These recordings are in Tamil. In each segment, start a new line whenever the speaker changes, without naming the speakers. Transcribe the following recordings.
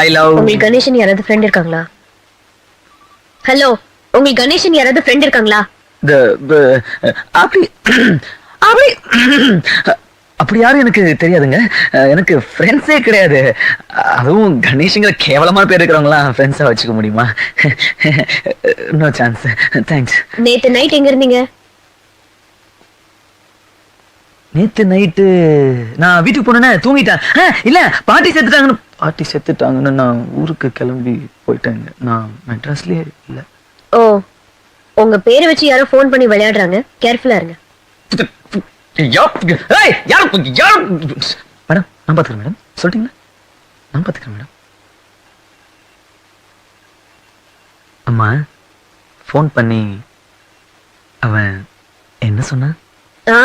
ஐ லவ்
உங்களுக்கு கணேசன் யாராவது ஃப்ரெண்ட் இருக்காங்களா? ஹலோ உங்களுக்கு கணேசன் யாராவது ஃப்ரெண்ட் இருக்காங்களா?
த அப்படி அப்படி அப்படி யாரும் எனக்கு தெரியாதுங்க. எனக்கு ஃப்ரெண்ட்ஸே கிடையாது. அதுவும் கணேஷுங்கிற கேவலமான பேர் இருக்கிறவங்களாம் ஃப்ரெண்ட்ஸாக வச்சுக்க முடியுமா? நோ சான்ஸ் தேங்க்ஸ்
நேத்து நைட் எங்க இருந்தீங்க?
நேத்து நைட்டு நான் வீட்டுக்கு போனேனே தூங்கிட்டேன். இல்ல பாட்டி செத்துட்டாங்கன்னு. பாட்டி செத்துட்டாங்கன்னு நான் ஊருக்கு கிளம்பி போயிட்டேங்க. நான் மெட்ராஸ்லயே இல்ல.
ஓ உங்க பேரை வச்சு யாரோ ஃபோன் பண்ணி விளையாடுறாங்க. கேர்ஃபுல்லா இருங்க.
மேடம் நான் பாத்துக்கிறேன் மேடம் சொல்லிட்டீங்களா நான் பாத்துக்கிறேன் மேடம் அம்மா ஃபோன் பண்ணி அவன் என்ன சொன்னான்?
ஆ?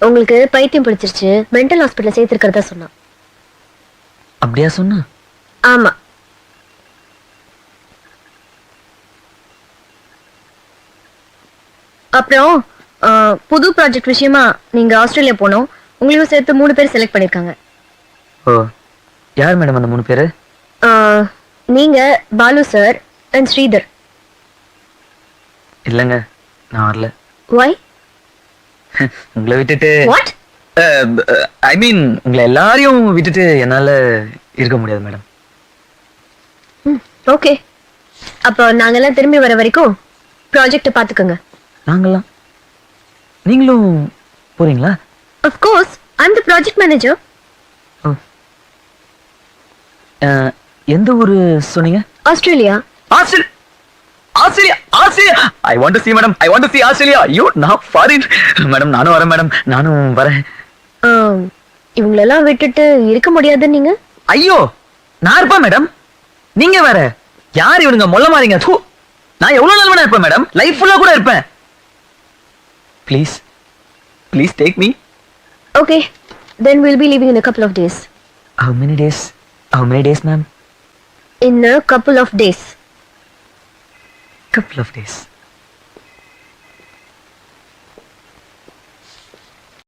உங்களுக்கு பைத்தியம் பிடிச்சிருச்சு மென்டல் ஹாஸ்பிட்டல் சேர்த்திருக்கிறதா சொன்னான்
அப்படியா சொன்னான்
ஆமா. அப்புறம் புது ப்ராஜெக்ட் விஷயமா நீங்க ஆஸ்திரேலியா போனோம். உங்களையும் சேர்த்து மூணு பேர் செலக்ட் பண்ணிருக்காங்க.
ஓ யார் மேடம் அந்த மூணு பேரு?
ஆ, நீங்க பாலு சார் அண்ட் ஸ்ரீதர்.
இல்லைங்க நான் வரல.
ஒய்
உங்களை விட்டுட்டு
வாட்
ஐ மீன் உங்களை எல்லாரையும் விட்டுட்டு என்னால இருக்க முடியாது மேடம்
ஓகே அப்போ நாங்கெல்லாம் திரும்பி வர வரைக்கும் ப்ராஜெக்ட் பாத்துக்கோங்க.
நாங்களாம் நீங்களும் போறீங்களா?
I'm the project manager.
ஓ. அஹ், எந்த ஊரு சொன்னீங்க?
Australia
Australia I want to see madam I want to see Australia ஐயோ நான் ஃபாரின் மேடம் நானும் வரேன் மேடம் நானும் வரேன்.
இவங்களெல்லாம் விட்டுட்டு இருக்க முடியாதுன்னு நீங்க?
ஐயோ நான் இருப்பேன் மேடம் நீங்க வேற. யார் இவனுங்க? மொல்ல மாறீங்க. தூ. நான் எவ்வளவு நாள் வேணா இருப்பேன் மேடம் லைஃப் ஃபுல்லா கூட இருப்பேன். Please please take me
okay. Then we'll be leaving in a couple of days.
How many days? How many days, ma'am?
in a couple of days.
Couple of days.